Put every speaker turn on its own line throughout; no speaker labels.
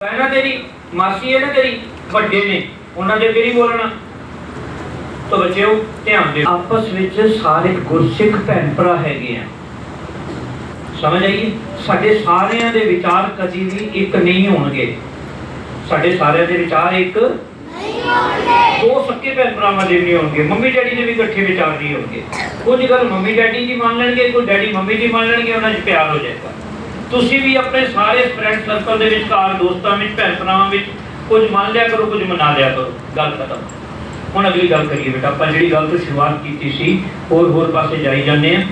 ਪਹਿਲਾਂ ਤੇਰੀ ਮਾਸੀ ਹੈ ਨਾ ਤੇਰੀ ਵੱਡੇ ਨੇ ਉਹਨਾਂ ਦੇ ਤੇਰੀ ਬੋਲਣਾ? ਤਾਂ ਬੱਚਿਓ ਧਿਆਨ ਦਿਓ। ਆਪਸ ਵਿੱਚ ਸਾਰੇ ਗੁਰਸਿੱਖ ਭੈਣ ਭਰਾ ਹੈਗੇ ਆ। ਸਮਝ ਆਈ ਸਾਡੇ ਸਾਰਿਆਂ ਦੇ ਵਿਚਾਰ ਕਦੀ ਵੀ ਇੱਕ ਨਹੀਂ ਹੋਣਗੇ। ਸਾਡੇ ਸਾਰਿਆਂ ਦੇ ਵਿਚਾਰ ਇੱਕ ਦੋ ਸੱਕੇ ਭੈਣ ਭਰਾਵਾਂ ਦੇ ਨਹੀਂ ਹੋਣਗੇ ਮੰਮੀ ਡੈਡੀ ਦੇ ਵੀ ਇਕੱਠੇ ਵਿਚਾਰ ਨਹੀਂ ਹੋਣਗੇ। ਕੁਝ ਗੱਲ ਮੰਮੀ ਡੈਡੀ ਦੀ ਮੰਨ ਲੈਣਗੇ ਕੋਈ ਡੈਡੀ ਮੰਮੀ ਦੀ ਮੰਨ ਲੈਣਗੇ ਉਹਨਾਂ 'ਚ ਪਿਆਰ ਹੋ ਜਾਏਗਾ। ਤੁਸੀਂ ਵੀ ਆਪਣੇ ਸਾਰੇ ਫਰੈਂਡ ਸਰਕਲ ਦੇ ਵਿੱਚ ਵਿਚਕਾਰ, ਦੋਸਤਾਂ ਵਿੱਚ ਭੈਣ ਭਰਾਵਾਂ ਵਿੱਚ ਕੁਝ ਮੰਨ ਲਿਆ ਕਰੋ, ਕੁਝ ਮਨਾ ਲਿਆ ਕਰੋ। ਗੱਲ ਖਤਮ। ਹੁਣ ਅਗਲੀ ਗੱਲ ਕਰੀਏ ਬੇਟਾ, ਆਪਾਂ ਜਿਹੜੀ ਗੱਲ ਤੋਂ ਸ਼ੁਰੂਆਤ ਕੀਤੀ ਸੀ ਹੋਰ ਹੋਰ ਪਾਸੇ ਜਾਈ ਜਾਂਦੇ ਆ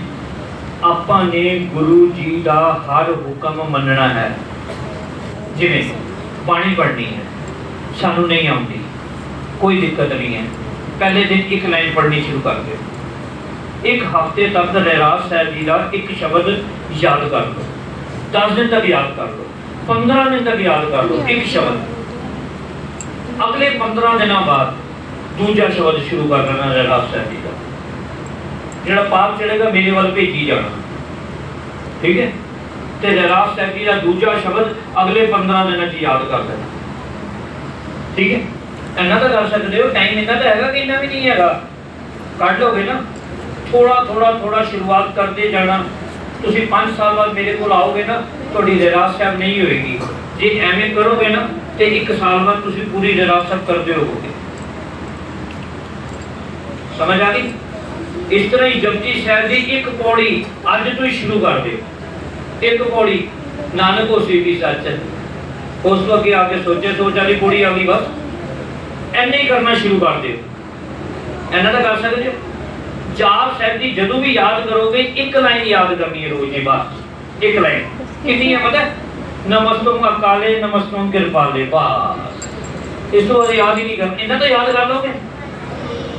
ਆਪਾਂ ਨੇ ਗੁਰੂ ਜੀ ਦਾ ਹਰ ਹੁਕਮ ਮੰਨਣਾ ਹੈ। ਜਿਵੇਂ ਬਾਣੀ ਪੜ੍ਹਨੀ ਹੈ, ਸਾਨੂੰ ਨਹੀਂ ਆਉਂਦੀ, ਕੋਈ ਦਿੱਕਤ ਨਹੀਂ ਹੈ। ਪਹਿਲੇ ਦਿਨ ਇੱਕ ਲਾਈਨ ਪੜ੍ਹਨੀ ਸ਼ੁਰੂ ਕਰ ਦਿਓ। ਇੱਕ ਹਫ਼ਤੇ ਤੱਕ ਰਹਿਰਾਸ ਸਾਹਿਬ ਜੀ ਦਾ ਇੱਕ ਸ਼ਬਦ ਯਾਦ ਕਰ ਲਓ 10 ਦਿਨ ਤੱਕ ਯਾਦ ਕਰ ਲਓ 15 ਦਿਨ ਤੱਕ ਯਾਦ ਕਰ ਲਓ ਇੱਕ ਸ਼ਬਦ। ਅਗਲੇ 15 ਦਿਨਾਂ ਬਾਅਦ ਦੂਜਾ ਸ਼ਬਦ ਸ਼ੁਰੂ ਕਰ ਲੈਣਾ ਰਹਿਰਾਸ ਸਾਹਿਬ ਜੀ ਦਾ। ਜਿਹੜਾ ਪਾਪ ਚੜੇਗਾ ਮੇਰੇ ਵੱਲ ਭੇਜੀ ਜਾਣਾ। ਠੀਕ ਹੈ? ਤੇ ਰਹਿਰਾਸ ਸਾਹਿਬ ਜੀ ਦਾ ਦੂਜਾ ਸ਼ਬਦ ਅਗਲੇ 15 ਦਿਨਾਂ 'ਚ ਯਾਦ ਕਰ ਲੈਣਾ। ਠੀਕ ਹੈ? ਇੰਨਾ ਤਾਂ ਕਰ ਸਕਦੇ ਹੋ ਟਾਈਮ ਇੰਨਾ ਤਾਂ ਹੈਗਾ ਕਿ ਇੰਨਾ ਵੀ ਨਹੀਂ ਹੈਗਾ। ਕੱਢ ਲੋਗੇ ਨਾ। ਥੋੜਾ ਥੋੜਾ ਥੋੜਾ ਸ਼ੁਰੂਆਤ ਕਰਦੇ ਜਾਣਾ। ਤੁਸੀਂ 5 ਸਾਲ ਬਾਅਦ ਮੇਰੇ ਕੋਲ ਆਓਗੇ ਨਾ, ਤੁਹਾਡੀ ਰਹਿਰਾਸ ਸਾਹਿਬ ਨਹੀਂ ਹੋਏਗੀ। ਜੇ ਐਵੇਂ ਕਰੋਗੇ ਨਾ, ਤੇ 1 ਸਾਲ ਬਾਅਦ ਤੁਸੀਂ ਪੂਰੀ ਰਹਿਰਾਸ ਸਾਹਿਬ ਕਰਦੇ ਹੋਵੋਗੇ। ਸਮਝ ਆ ਗਈ? ਇਸ ਤਰ੍ਹਾਂ ਹੀ ਜਪਜੀ ਸਾਹਿਬ ਦੀ ਇੱਕ ਪੌੜੀ ਅੱਜ ਤੋਂ ਹੀ ਸ਼ੁਰੂ ਕਰ ਦਿਓ। ਇੱਕ ਪੌੜੀ, ਨਾਨਕ ਹੋਸੀ ਵੀ ਸੱਚ ਉਸ ਤੋਂ ਅੱਗੇ ਆ ਕੇ ਸੋਚੇ ਸੋਚ ਵਾਲੀ ਪੌੜੀ ਆ ਗਈ ਬਸ। ਐਨੇ ਹੀ ਕਰਨਾ ਸ਼ੁਰੂ ਕਰ ਦਿਓ। ਐਨਾ ਤਾਂ ਕਰ ਸਕਦੇ ਹੋ? ਜਾਪ ਸਾਹਿਬ ਦੀ ਜਦੋਂ ਵੀ ਯਾਦ ਕਰੋਗੇ, ਇੱਕ ਲਾਈਨ ਯਾਦ ਕਰਨੀ ਹੈ ਰੋਜ਼ ਦੀ ਬਸ। ਇੱਕ ਲਾਈਨ ਕਿੰਨੀ ਹੈ ਪਤਾ? ਨਮਸਤੁਮ ਅਕਾਲੇ ਨਮਸਤੁਮ ਕਿਰਪਾਲੇ, ਬਸ। ਇਸ ਤੋਂ ਯਾਦ ਹੀ ਨਹੀਂ ਕਰਨਾ। ਇਹਨਾਂ ਤਾਂ ਯਾਦ ਕਰ ਲਓਗੇ?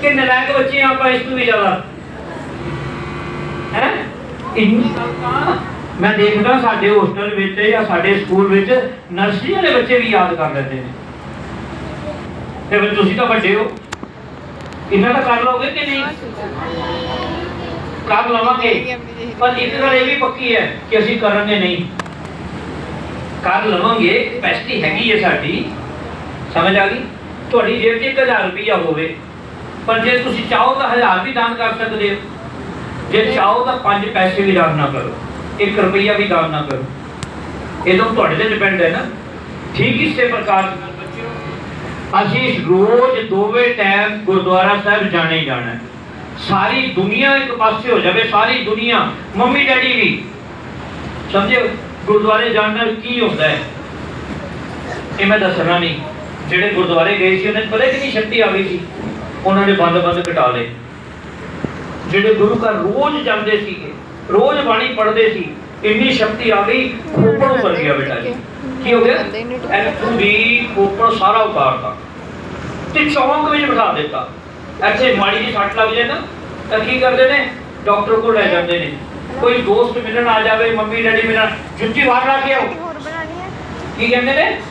ਕਿ ਨਲਾਇਕ ਬੱਚੇ ਆਪਾਂ ਇਸ ਤੋਂ ਵੀ ਜ਼ਿਆਦਾ। ਹੈ? ਇੰਨੀ ਤਾਂ ਮੈਂ ਦੇਖਦਾ ਸਾਡੇ ਹੋਸਟਲ ਵਿੱਚ ਜਾਂ ਸਾਡੇ ਸਕੂਲ ਵਿੱਚ ਨਰਸਰੀ ਵਾਲੇ ਬੱਚੇ ਵੀ ਯਾਦ ਕਰ ਲੈਂਦੇ ਨੇ। ਤੇ ਫਿਰ ਤੁਸੀਂ ਤਾਂ ਵੱਡੇ ਹੋ। ਇਹਨਾਂ ਦਾ ਕਰ ਲਓਗੇ ਕਿ ਨਹੀਂ? ਕਰ ਲਵਾਂਗੇ। ਪਰ ਇੱਕ ਗੱਲ ਇਹ ਵੀ ਪੱਕੀ ਹੈ ਕਿ ਅਸੀਂ ਕਰਾਂਗੇ ਨਹੀਂ। ਕਰ ਲਵਾਂਗੇ ਕਪੈਸਿਟੀ ਹੈਗੀ ਹੈ ਸਾਡੀ। ਸਮਝ ਆ ਗਈ? ਤੁਹਾਡੀ ਜੇਬ 'ਚ 1000 ਰੁਪਈਆ ਹੋਵੇ। ਪਰ ਜੇ ਤੁਸੀਂ ਚਾਹੋ ਤਾਂ 1000 ਵੀ ਦਾਨ ਕਰ ਸਕਦੇ ਹੋ। ਜੇ ਚਾਹੋ ਤਾਂ 5 ਪੈਸੇ ਵੀ ਦਾਨ ਨਾ ਕਰੋ। 1 ਰੁਪਈਆ ਵੀ ਦਾਨ ਨਾ ਕਰੋ। ਇਹ ਤਾਂ ਤੁਹਾਡੇ ਤੇ ਡਿਪੈਂਡ ਹੈ ਨਾ। ਠੀਕ ਇਸੇ ਪ੍ਰਕਾਰ ਅਸੀਂ ਰੋਜ਼ ਦੋਵੇਂ ਟਾਈਮ ਗੁਰਦੁਆਰਾ ਸਾਹਿਬ ਜਾਣੇ ਜਾਣਾ ਸਾਰੀ ਦੁਨੀਆ ਇੱਕ ਪਾਸੇ ਹੋ ਜਾਵੇ, ਸਾਰੀ ਦੁਨੀਆ। ਮੰਮੀ, ਡੈਡੀ ਵੀ। ਸਮਝਿਓ ਗੁਰਦੁਆਰੇ ਜਾਣ ਨਾਲ ਕੀ ਹੁੰਦਾ ਹੈ? ਇਹ ਮੈਂ ਦੱਸਣਾ ਨਹੀਂ। ਜਿਹੜੇ ਗੁਰਦੁਆਰੇ ਗਏ ਸੀ, ਉਹਨਾਂ ਨੂੰ ਪਤਾ ਕਿੰਨੀ ਸ਼ਕਤੀ ਆ ਗਈ ਸੀ? ਉਹਨਾਂ ਨੇ ਬੰਦ ਬੰਦ ਕਟਾ ਲਏ। ਜਿਹੜੇ ਗੁਰੂ ਘਰ ਰੋਜ਼ ਜਾਂਦੇ ਸੀਗੇ, ਰੋਜ਼ ਬਾਣੀ ਪੜ੍ਹਦੇ ਸੀ, ਇੰਨੀ ਸ਼ਕਤੀ ਆ ਗਈ, ਖੋਪੜ ਉੱਪਰ ਗਿਆ ਬੇਟਾ ਜੀ। ਕੀ ਹੋ ਗਿਆ? ਐਥੋਂ ਦੀ ਖੋਪੜ ਸਾਰਾ ਉਤਾਰਤਾ। ਤੇ ਚੌਂਕ ਵਿੱਚ ਬਿਠਾ ਦਿੱਤਾ। ਇੱਥੇ ਮਾੜੀ ਜੀ ਸੱਟ ਲੱਗ ਜਾਏ ਨਾ ਤਾਂ ਕੀ ਕਰਦੇ ਨੇ? ਡਾਕਟਰ ਕੋਲ ਲੈ ਜਾਂਦੇ ਨੇ। ਕੋਈ ਦੋਸਤ ਮਿਲਣ ਆ ਜਾਵੇ ਮੰਮੀ ਡੈਡੀ ਮਿਲਣ ਜੁੱਤੀ ਬਾਹਰ ਲਾ ਕੇ ਆਓ। ਕੀ ਕਹਿੰਦੇ ਨੇ?